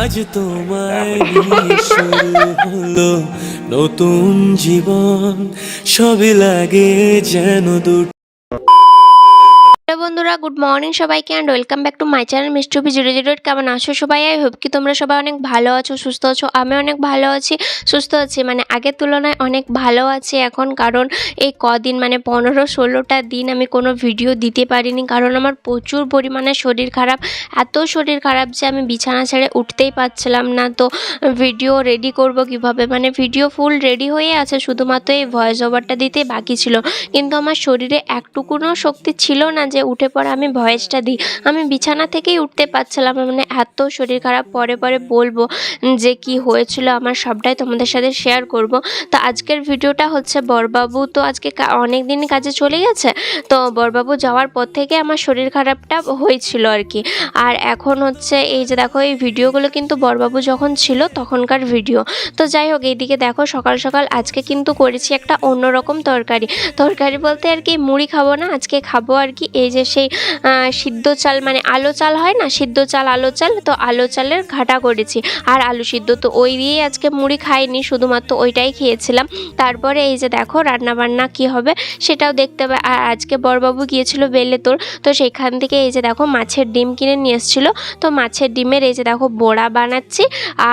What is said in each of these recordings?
আজ তোমার শুরু হলো নতুন জীবন। সবে লাগে যেন দুটো বন্ধুরা গুড মর্নিং সবাইকে and welcome back to my channel Mistupi zero zero কেমন আছো সবাই? আই হোপ কি তোমরা সবাই অনেক ভালো আছো, সুস্থ আছো, আমি অনেক ভালো আছি, সুস্থ আছি। মানে আগের তুলনায় অনেক ভালো আছি এখন, কারণ এই কদিন মানে পনেরো ষোলোটা দিন আমি কোনো ভিডিও দিতে পারিনি, কারণ আমার প্রচুর পরিমাণে শরীর খারাপ। এত শরীর খারাপ যে আমি বিছানা ছেড়ে উঠতেই পারছিলাম না। তো ভিডিও রেডি করব কীভাবে? মানে ভিডিও ফুল রেডি হয়ে আছে, শুধুমাত্র এই ভয়েস ওভারটা দিতে বাকি ছিল। কিন্তু আমার শরীরে একটুকুনও শক্তি ছিল না যে উঠে পড়ে, আমি ভয়েসটা দিই। আমি বিছানা থেকেই উঠতে পারছিলাম মানে এত শরীর খারাপ, পরে পরে বলব যে কি হয়েছিল, আমার সবটাই তোমাদের সাথে শেয়ার করব। তো আজকের ভিডিওটা হচ্ছে বরবাবু, তো আজকে অনেক দিন কাজে চলে গেছে, তো বরবাবু যাওয়ার পর থেকে আমার শরীর খারাপটা হয়েছিল আর কি। আর এখন হচ্ছে এই যে দেখো, এই ভিডিওগুলো কিন্তু বরবাবু যখন ছিল তখনকার ভিডিও। তো যাই হোক, এইদিকে দেখো, সকাল সকাল আজকে কিন্তু করেছি একটা অন্যরকম তরকারি। তরকারি বলতে আর কি, মুড়ি খাব না, আজকে খাব আর কি, এই যে সেই সিদ্ধ চাল মানে আলো চাল হয় না? সিদ্ধ চাল, আলো চাল, তো আলো চালের ঘাটা করেছি। আর আলু সিদ্ধ তো ওই দিয়েই আজকে মুড়ি খাইনি, শুধুমাত্র ওইটাই খেয়েছিলাম। তারপরে এই যে দেখো রান্না বান্না কি হবে সেটাও দেখতে হবে আর আজকে বরবাবু গিয়েছিল বেলেতোর তো সেখান থেকে এই যে দেখো মাছের ডিম কিনে নিয়ে এসেছিল। তো মাছের ডিমের এই যে দেখো বড়া বানাচ্ছি।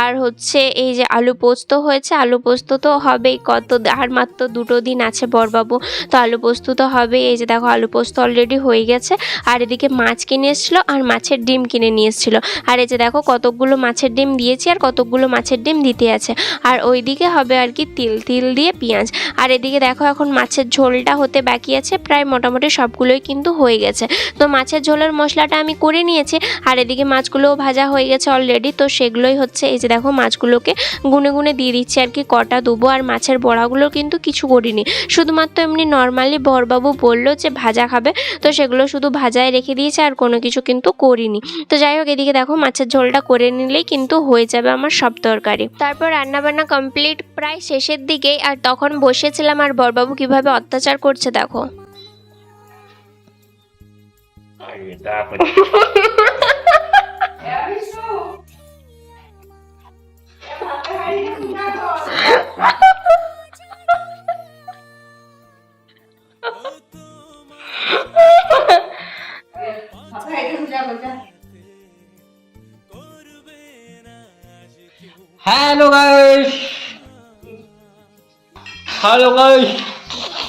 আর হচ্ছে এই যে আলু পোস্ত হয়েছে, আলু পোস্ত তো হবেই কত আর মাত্র দুটো দিন আছে বরবাবু। তো আলু পোস্ত তো হবে এই যে দেখো আলু পোস্ত অলরেডি হয়ে গেছে। আর এদিকে মাছ কিনে এসেছিল আর মাছের ডিম কিনে নিয়ে এসেছিল। আর এই যে দেখো কতকগুলো মাছের ডিম দিয়েছি আর কতকগুলো মাছের ডিম দিতে আছে। আর ওইদিকে হবে আর কি তিল তিল দিয়ে পেঁয়াজ। আর এদিকে দেখো এখন মাছের ঝোলটা হতে বাকি আছে, প্রায় মোটামুটি সবগুলোই কিন্তু হয়ে গেছে। তো মাছের ঝোলের মশলাটা আমি করে নিয়েছি, আর এদিকে মাছগুলোও ভাজা হয়ে গেছে অলরেডি তো সেগুলোই হচ্ছে এই যে দেখো মাছগুলোকে গুনে গুনে দিয়ে দিচ্ছি আর কি, কটা দেবো। আর মাছের বড়াগুলো কিন্তু কিছু করিনি। শুধুমাত্র এমনি নর্মালি বরবাবু বলল যে ভাজা খাবে, তো সেগুলো শুধু ভাজায় রেখে দিয়েছে আর কোনো কিছু কিন্তু করিনি। তো যাই হোক এদিকে দেখো মাছের ঝোলটা করে নিলেই কিন্তু হয়ে যাবে আমার সব তরকারি। তারপর রান্নাবান্না কমপ্লিট প্রায় শেষের দিকেই আর তখন বসেছিলাম আর বরবাবু কীভাবে অত্যাচার করছে দেখো। হ্যালো গাইস হ্যালো গাইস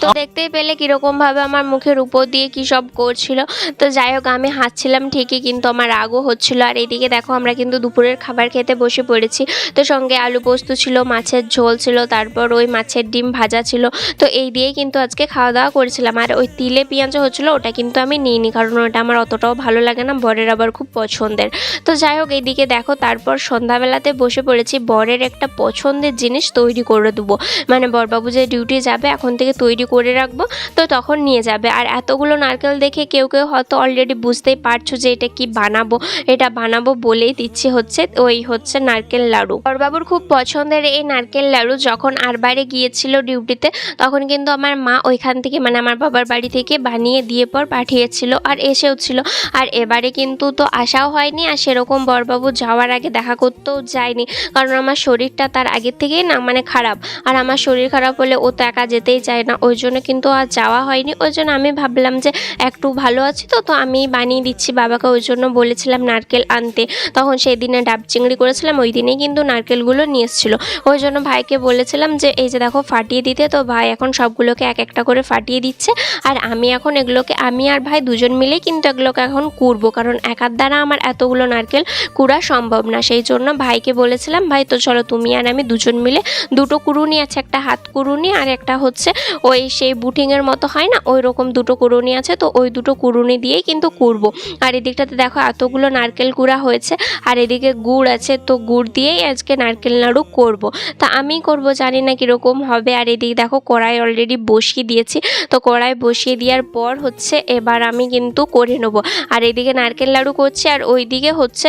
তো দেখতেই পেলে কীরকম ভাবে আমার মুখের উপর দিয়ে কি সব করছিল। তো যাই হোক, আমি হাসছিলাম ঠিকই কিন্তু আমার রাগও হচ্ছিল। আর এদিকে দেখো, আমরা কিন্তু দুপুরের খাবার খেতে বসে পড়েছি। তো সঙ্গে আলু পোস্ত ছিল, মাছের ঝোল ছিল, তারপর ওই মাছের ডিম ভাজা ছিল। তো এই দিয়েই কিন্তু আজকে খাওয়া দাওয়া করেছিলাম। আর ওই তিলে পেঁয়াজও হচ্ছিল, ওটা কিন্তু আমি নিইনি, কারণ ওটা আমার অতটাও ভালো লাগে না, বরের আবার খুব পছন্দের। তো যাই হোক, এইদিকে দেখো, তারপর সন্ধ্যাবেলাতে বসে পড়েছি, বরের একটা পছন্দের জিনিস তৈরি করে দেবো। মানে বরবাবু যে ডিউটি যাবে, এখন থেকে তৈরি করে রাখব, তো তখন নিয়ে যাবে। আর এতগুলো নারকেল দেখে কেউ কেউ হয়তো অলরেডি বুঝতেই পারছ যে এটা কি বানাবো। এটা বানাবো বলেই দিচ্ছি হচ্ছে, ওই হচ্ছে নারকেল লাড়ু। বরবাবুর খুব পছন্দের এই নারকেল লাড়ু যখন আর বাইরে গিয়েছিল ডিউটিতে, তখন কিন্তু আমার মা ওইখান থেকে মানে আমার বাবার বাড়ি থেকে বানিয়ে দিয়ে পর পাঠিয়েছিল আর এসেও ছিল। আর এবারে কিন্তু তো আসাও হয়নি, আর সেরকম বরবাবু যাওয়ার আগে দেখা করতেও যায়নি। কারণ আমার শরীরটা তার আগের থেকেই না মানে খারাপ। আর আমার শরীর খারাপ হলে ও তো একা যেতেই চায় না, ওই জন্য কিন্তু আর যাওয়া হয়নি। ওই জন্য আমি ভাবলাম যে একটু ভালো আছি তো তো আমি বানিয়ে দিচ্ছি। বাবাকে ওই জন্য বলেছিলাম নারকেল আনতে। তখন সেই দিনে ডাব চিংড়ি করেছিলাম, ওই দিনেই কিন্তু নারকেলগুলো নিয়ে এসেছিল। ওই জন্য ভাইকে বলেছিলাম যে, এই যে দেখো ফাটিয়ে দিতে। তো ভাই এখন সবগুলোকে এক একটা করে ফাটিয়ে দিচ্ছে। আর আমি এখন এগুলোকে, আমি আর ভাই দুজন মিলেই কিন্তু এগুলোকে এখন কুড়বো। কারণ একার দ্বারা আমার এতগুলো নারকেল কুড়া সম্ভব না। সেই জন্য ভাইকে বলেছিলাম, ভাই তো চলো তুমি আর আমি দুজন মিলে দুটো কুড়ুনি আছে, একটা হাত কুড়ুনি আর একটা হচ্ছে ওই সেই বুটিংয়ের মতো হয় না ওই রকম দুটো কুড়ুনি আছে, তো ওই দুটো কুড়ুনি দিয়েই কিন্তু কুড়বো। আর এদিকটাতে দেখো এতগুলো নারকেল কুড়া হয়েছে, আর এদিকে গুড় আছে, তো গুড় দিয়েই আজকে নারকেল নাড়ু করব। তা আমি করব, জানি না কীরকম হবে, আর এদিকে দেখো কড়াই অলরেডি বসিয়ে দিয়েছি, তো কড়াই বসিয়ে দেওয়ার পর হচ্ছে এবার আমি কিন্তু করে নেব। আর এদিকে নারকেল নাড়ু করছি, আর ওইদিকে হচ্ছে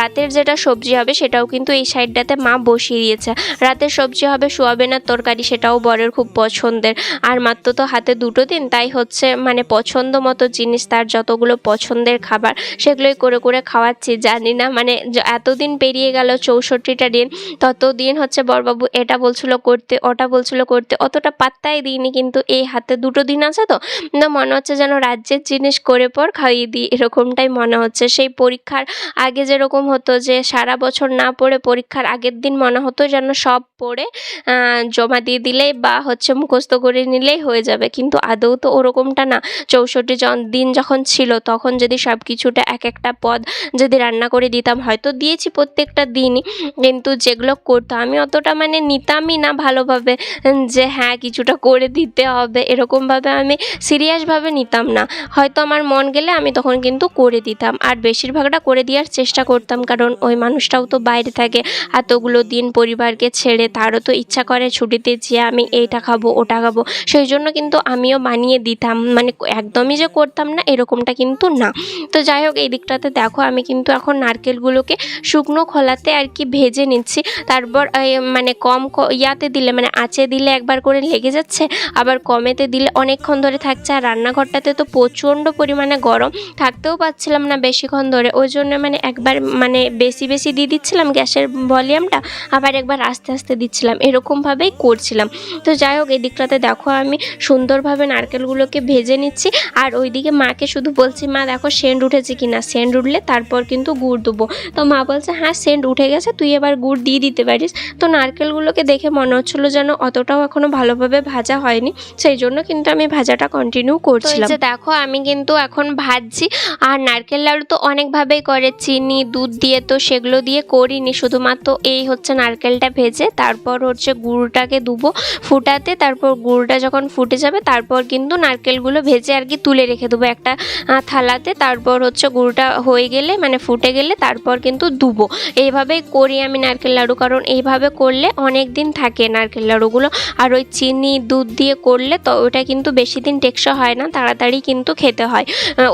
রাতের যেটা সবজি হবে সেটাও কিন্তু এই সাইডটাতে মা বসিয়ে দিয়েছে। রাতের সবজি হবে সোয়াবিনের তরকারি, সেটাও বরের খুব পছন্দের। আর মাত্র তো হাতে দুটো দিন, তাই হচ্ছে মানে পছন্দ মতো জিনিস, তার যতগুলো পছন্দের খাবার সেগুলোই করে করে খাওয়াচ্ছি। জানি না মানে এতদিন পেরিয়ে গেল চৌষট্টিটা দিন, ততদিন হচ্ছে বরবাবু এটা বলছিল করতে, ওটা বলছিল করতে, অতটা পাত্তাই দিইনি কিন্তু এই হাতে দুটো দিন আছে তো না মনে হচ্ছে যেন রাজ্যের জিনিস করে পর খাইয়ে দিই, এরকমটাই মনে হচ্ছে। সেই পরীক্ষার আগে যেরকম হতো যে সারা বছর না পড়ে পরীক্ষার আগের দিন মনে হতো যেন সব পড়ে জমা দিয়ে দিলে বা হচ্ছে মুখস্থ করে নিলেই হয়ে যাবে। কিন্তু আদৌ তো ওরকমটা না। চৌষট্টি দিন যখন ছিল, তখন যদি সব কিছুটা এক একটা পদ যদি রান্না করে দিতাম, হয়তো দিয়েছি প্রত্যেকটা দিনই। কিন্তু যেগুলো করতো, আমি অতটা মানে নিতামই না ভালোভাবে, যে হ্যাঁ কিছুটা করে দিতে হবে। এরকমভাবে আমি সিরিয়াসভাবে নিতাম না। হয়তো আমার মন গেলে আমি তখন কিন্তু করে দিতাম। আর বেশিরভাগটা করে দেওয়ার চেষ্টা করতাম, কারণ ওই মানুষটাও তো বাইরে থাকে। এতগুলো দিন পরিবারকে ছেড়ে তারও তো ইচ্ছা করে ছুটিতে যে আমি এইটা খাব, ওটা খাব। সেই জন্য কিন্তু আমিও বানিয়ে দিতাম। মানে একদমই যে করতাম না, এরকমটা কিন্তু না। তো যাই হোক, এই দিকটাতে দেখো, আমি কিন্তু এখন নারকেলগুলোকে শুকনো খোলাতে আর কি ভেজে নিচ্ছি। তারপর মানে কম ইয়াতে দিলে মানে আঁচে দিলে একবার করে লেগে যাচ্ছে, আবার কমেতে দিলে অনেকক্ষণ ধরে থাকছে। আর রান্নাঘরটাতে তো প্রচণ্ড পরিমাণে গরম, থাকতেও পাচ্ছিলাম না বেশিক্ষণ ধরে। ওই জন্য মানে একবার মানে বেশি বেশি দিয়ে দিচ্ছিলাম গ্যাসের ভলিউমটা, আবার একবার আস্তে আস্তে দিচ্ছিলাম। এরকমভাবেই করছিলাম। তো যাই হোক, এই দিকটাতে দেখো আমি সুন্দরভাবে নারকেলগুলোকে ভেজে নিচ্ছি। আর ওইদিকে মাকে শুধু বলছি মা দেখো সেন্ট উঠেছে কি না সেন্ট উঠলে তারপর কিন্তু গুড় দেবো। তো মা বলছে হ্যাঁ সেন্ট উঠে গেছে তুই এবার গুড় দিয়ে দিতে পারিস। তো নারকেলগুলোকে দেখে মনে হচ্ছিল যেন অতটাও এখনও ভালোভাবে ভাজা হয়নি। সেই জন্য কিন্তু আমি ভাজাটা কন্টিনিউ করছিলাম। দেখো আমি কিন্তু এখন ভাজছি। আর নারকেল লাড়ু তো অনেকভাবেই করে চিনি দুধ দিয়ে তো সেগুলো দিয়ে করিনি। শুধুমাত্র এই হচ্ছে নারকেলটা ভেজে তারপর হচ্ছে গুড়টাকে দুবো ফুটাতে তারপর গুড়টা যখন ফুটে যাবে, তারপর কিন্তু নারকেলগুলো ভেজে আর কি তুলে রেখে দেবো একটা থালাতে। তারপর হচ্ছে গুড়টা হয়ে গেলে মানে ফুটে গেলে তারপর কিন্তু দুবো এইভাবেই করি আমি নারকেল লাড়ু, কারণ এইভাবে করলে অনেক দিন থাকে নারকেল লাড়ুগুলো। আর ওই চিনি, দুধ দিয়ে করলে তো ওটা কিন্তু বেশি দিন টেকসই হয় না, তাড়াতাড়ি কিন্তু খেতে হয়।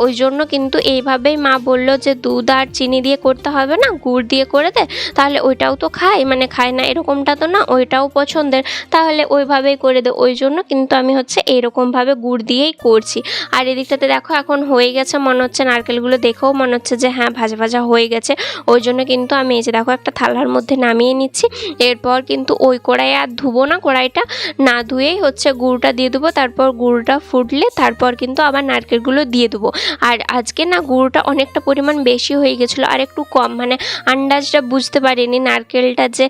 ওই জন্য কিন্তু এইভাবেই মা বলল যে, দুধ আর চিনি দিয়ে করতে হবে না, গুড় দিয়ে করে দে, তাহলে ওইটাও তো খায়। মানে খায় না, এরকমটা তো না, ওইটাও পছন্দের। তাহলে ওইভাবেই করে দে। ওই জন্য কিন্তু আমি হচ্ছে এরকমভাবে গুড় দিয়েই করছি। আর এদিকটাতে দেখো এখন হয়ে গেছে, মনে হচ্ছে নারকেলগুলো দেখেও মনে হচ্ছে যে হ্যাঁ ভাজা ভাজা হয়ে গেছে। ওই জন্য কিন্তু আমি এই যে দেখো একটা থালার মধ্যে নামিয়ে নিচ্ছি। এরপর কিন্তু ওই কড়াই আর ধুবো না, কড়াইটা না ধুয়েই হচ্ছে গুড়টা দিয়ে দেবো। তারপর গুড়টা ফুটলে তারপর কিন্তু আবার নারকেলগুলো দিয়ে দেবো। আর আজকে না গুড়টা অনেকটা পরিমাণ বেশি হয়ে গেছিল আর একটু কম। মানে আন্দাজটা বুঝতে পারিনি নারকেলটা যে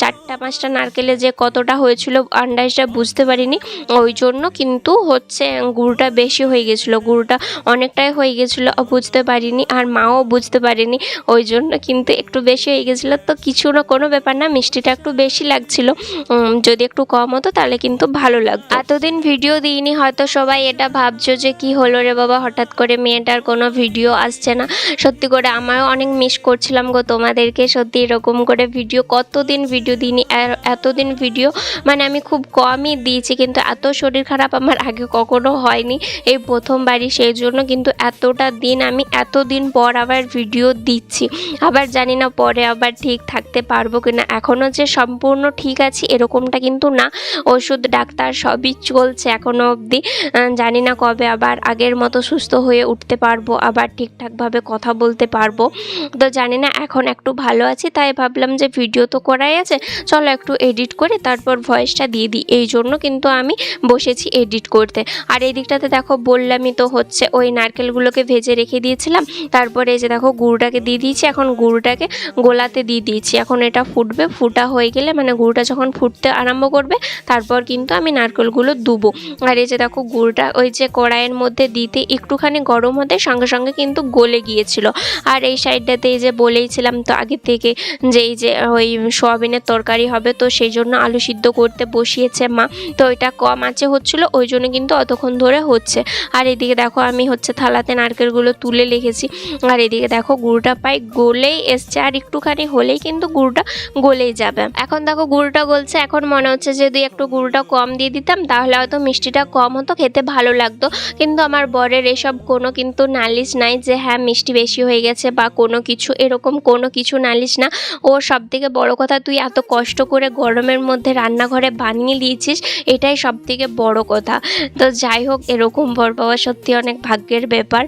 চারটা পাঁচটা নারকেলে যে কতটা হয়েছিল, আন্দাজটা বুঝতে পারিনি। ওই জন্য কিন্তু হচ্ছে গুড়টা বেশি হয়ে গেছিল, গুড়টা অনেকটাই হয়ে গেছিল বুঝতে পারিনি আর মাও বুঝতে পারেনি ওই জন্য কিন্তু একটু বেশি হয়ে গেছিল। তো কিছু না কোনো ব্যাপার না, মিষ্টিটা একটু বেশি লাগছিল যদি একটু কম হতো তাহলে কিন্তু ভালো লাগতো। এতদিন ভিডিও দিইনি, হয়তো সবাই এটা ভাবছ যে কি হলো রে বাবা, হঠাৎ করে মেয়েটার কোনো ভিডিও আসছে না। সত্যি করে আমারও অনেক মিস করছিলাম গো তোমাদেরকে, সত্যি এরকম করে ভিডিও, কতদিন ভিডিও দিইনি এতদিন ভিডিও মানে আমি খুব কমই দিয়েছি, কিন্তু এত শরীর খারাপ আমার আগে কখনো হয়নি এই প্রথমবারই সেই জন্য, কিন্তু এতটা দিন আমি এতদিন পর আবার ভিডিও দিচ্ছি। আবার জানি না পরে আবার ঠিক থাকতে পারব কিনা। এখনও যে সম্পূর্ণ ঠিক আছি এরকমটা কিন্তু না। ওষুধ, ডাক্তার সবই চলছে এখনও অবধি। জানি না কবে আবার আগের মতো সুস্থ হয়ে উঠতে পারব, আবার ঠিকঠাকভাবে কথা বলতে পারব। তো জানি না এখন একটু ভালো আছি, তাই ভাবলাম যে ভিডিও তো করাই আছে, চলো একটু এডিট করে তারপর ভয়েসটা দিয়ে দিই। এই জন্য কিন্তু আমি বসেছি এডিট করতে। আর এই দিকটাতে দেখো বললামই তো হচ্ছে ওই নারকেলগুলোকে ভেজে রেখে দিয়েছিলাম। তারপরে এই যে দেখো গুড়টাকে দিয়ে দিয়েছি, এখন গুড়টাকে গোলাতে দিয়ে দিয়েছি। এখন এটা ফুটবে, ফুটা হয়ে গেলে মানে গুড়টা যখন ফুটতে আরম্ভ করবে, তারপর কিন্তু আমি নারকেলগুলো দুবো। আর এই যে দেখো গুড়টা ওই যে কড়াইয়ের মধ্যে দিতে একটুখানি গরম হতে সঙ্গে সঙ্গে কিন্তু গলে গিয়েছিল। আর এই সাইডটাতে এই যে বলেইছিলাম তো আগে থেকে যে এই যে ওই সোয়াবিনের তরকারি হবে, তো সেই জন্য আলু সিদ্ধ করতে বসিয়েছে মা। তো এটা কম আছে হচ্ছিল, ওই জন্য কিন্তু অতক্ষণ ধরে হচ্ছে। আর এদিকে দেখো আমি হচ্ছে থালাতে নারকেলগুলো তুলে রেখেছি। আর এদিকে দেখো গুড়টা পাই গলেই এসছে, আর একটুখানি হলেই কিন্তু গুড়টা গলেই যাবে। এখন দেখো গুড়টা গলছে, এখন মনে হচ্ছে যদি একটু গুড়টা কম দিয়ে দিতাম, তাহলে হয়তো মিষ্টিটা কম হতো, খেতে ভালো লাগতো। কিন্তু আমার বরের এসব কোনো কিন্তু নালিশ নাই যে হ্যাঁ মিষ্টি বেশি হয়ে গেছে বা কোনো কিছু, এরকম কোনো কিছু নালিশ না। ওর সব থেকে বড় কথা, তুই এত কষ্ট করে গরমের মধ্যে রান্নাঘরে বানিয়ে দিয়েছিস, এটাই সব সব থেকে বড় কথা। তো যাই হোক এরকম বর পাওয়া সত্যি অনেক ভাগ্যের ব্যাপার।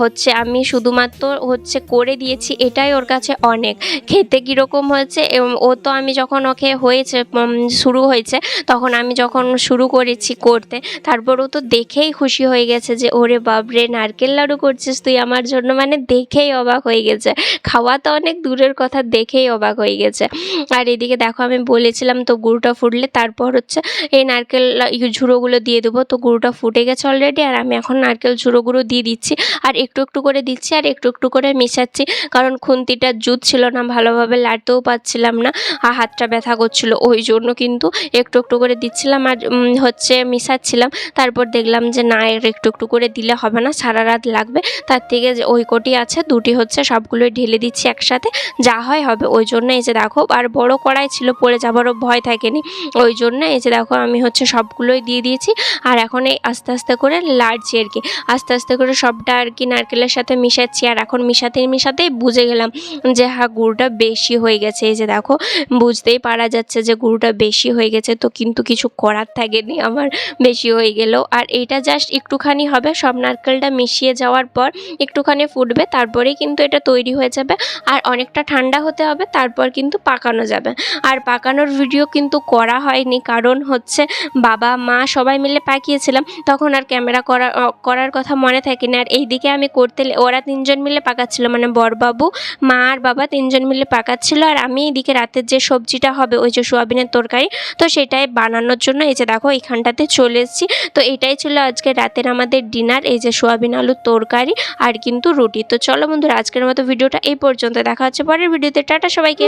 হচ্ছে আমি শুধুমাত্র হচ্ছে করে দিয়েছি, এটাই ওর কাছে অনেক। খেতে কীরকম হয়েছে ও তো আমি যখন ওকে হয়েছে শুরু হয়েছে, তখন আমি যখন শুরু করেছি করতে, তারপর ও তো দেখেই খুশি হয়ে গেছে যে, ওরে বাবরে নারকেল লাড়ু করছিস তুই আমার জন্য? মানে দেখেই অবাক হয়ে গেছে। খাওয়া তো অনেক দূরের কথা, দেখেই অবাক হয়ে গেছে। আর এদিকে দেখো, আমি বলেছিলাম তো গুড়টা ফুটলে, তারপর হচ্ছে এই নারকেল ঝুড়োগুলো দিয়ে দেবো। তো গুঁড়োটা ফুটে গেছে অলরেডি আর আমি এখন নারকেল ঝুড়োগুলো দিয়ে দিচ্ছি। আর একটু একটু করে দিচ্ছি, আর একটু একটু করে মেশাচ্ছি। কারণ খুন্তিটা জুত ছিল না, ভালোভাবে লাড়তেও পাচ্ছিলাম না, আর হাতটা ব্যথা করছিল। ওই জন্য কিন্তু একটু একটু করে দিচ্ছিলাম, আর হচ্ছে মেশাচ্ছিলাম। তারপর দেখলাম যে না, এর একটু একটু করে দিলে হবে না, সারা রাত লাগবে। তার থেকে যে ওই কোটি আছে, দুটি হচ্ছে সবগুলোই ঢেলে দিচ্ছি একসাথে। যা হয় হবে। ওই জন্য এই যে দেখো, আর বড় কড়াই ছিল, পড়ে যাবারও ভয় থাকেনি। ওই জন্য এই যে দেখো, আমি হচ্ছে সবগুলোই দিয়ে দিয়েছি। আর এখন এই আস্তে আস্তে করে লাড়ছি আর কি আস্তে আস্তে করে সবটা আর কি নারকেলের সাথে মিশাচ্ছি। আর এখন মিশাতে মিশাতেই বুঝে গেলাম যে হ্যাঁ গুড়টা বেশি হয়ে গেছে। এই যে দেখো, বুঝতেই পারা যাচ্ছে যে, গুড়টা বেশি হয়ে গেছে। তো কিন্তু কিছু করার থাকেনি, আমার বেশি হয়ে গেল। আর এইটা জাস্ট একটুখানি হবে, সব নারকেলটা মিশিয়ে যাওয়ার পর একটুখানি ফুটবে, তারপরেই কিন্তু এটা তৈরি হয়ে যাবে। আর অনেকটা ঠান্ডা হতে হবে, তারপর কিন্তু পাকানো যাবে। আর পাকানোর ভিডিও কিন্তু করা হয়নি, কারণ হচ্ছে বাবা, মা সবাই মিলে পাকিয়েছিলাম। তখন আর ক্যামেরা করা করার কথা মনে থাকে না আর এইদিকে আমি করতে ওরা তিনজন মিলে পাকাচ্ছিল। মানে বরবাবু, মা আর বাবা তিনজন মিলে পাকাচ্ছিল। আর আমি এইদিকে রাতের যে সবজিটা হবে, ওই যে সোয়াবিনের তরকারি, তো সেটাই বানানোর জন্য এই যে দেখো এইখানটাতে চলে এসেছি। তো এটাই ছিল আজকে রাতের আমাদের ডিনার, এই যে সোয়াবিন আলুর তরকারি আর কিন্তু রুটি। তো চলো বন্ধুরা, আজকের মতো ভিডিওটা এই পর্যন্ত। দেখা হচ্ছে পরের ভিডিওতে। টাটা সবাইকে।